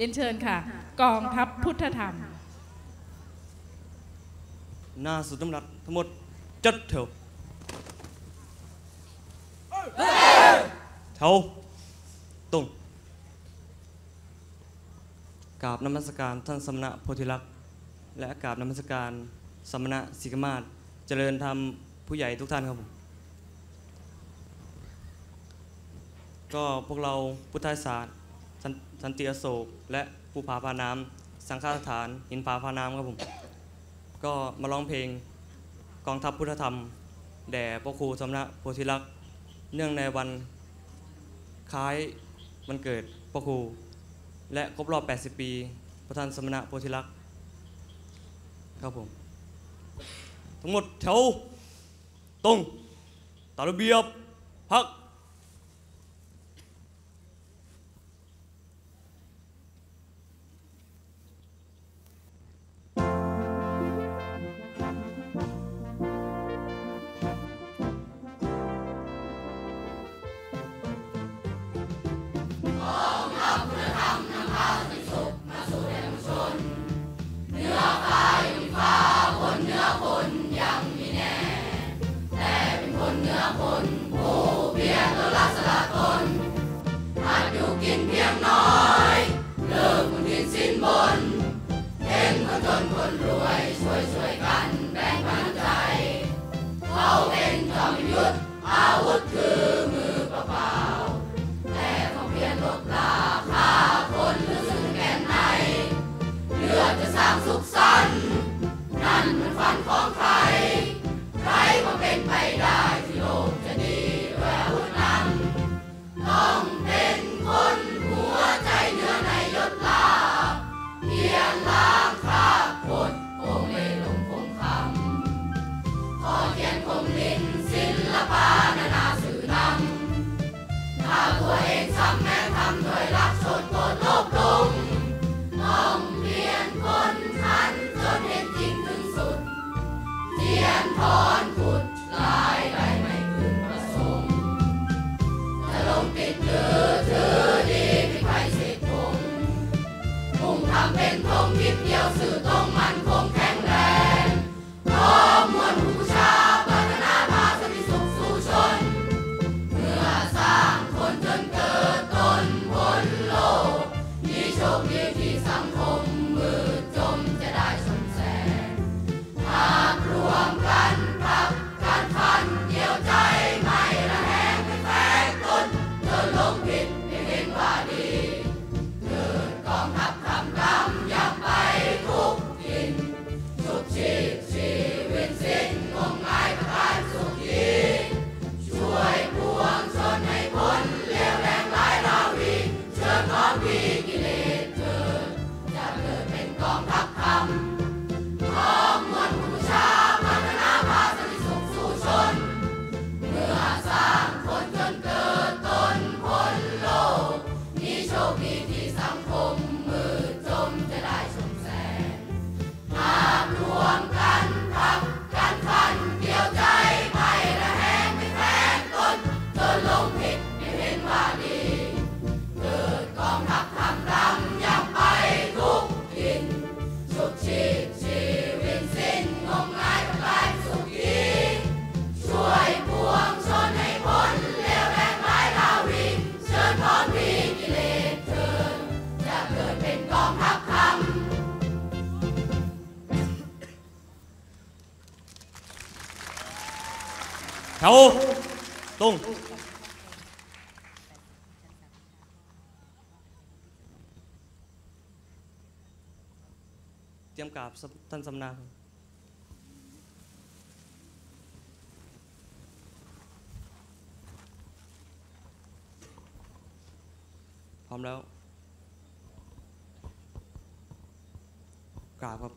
เรียนเชิญค่ะ กองทัพพุทธธรรม หน้าสุดน้ำหนักทั้งหมดจัดแถวแถวตรงกราบนมัสการท่านสมณะโพธิลักษณ์และกราบนมัสการสมณะสิกมาศเจริญธรรมผู้ใหญ่ทุกท่านครับผมก็พวกเราพุทธศาสตร์ สันติอโศก และภูผาพาน้ำสังฆสถานหินผาพาน้ำครับผม ก็มาร้องเพลงกองทัพพุทธธรรม แด่พระครูสมณะโพธิลักษ์เนื่องในวันคล้ายวันเกิดพระครู และครบรอบ 80 ปีพระท่านสมณะโพธิลักษ์ครับผม ทั้งหมดแถวตรงตามระเบียบพัก Yên miệng nói, Lương một nghìn xin muốn Đêm con tuần con ruồi Rồi rồi แถวตรงเตรียมกราบท่านสำนาครับพร้อมแล้วกราบครับ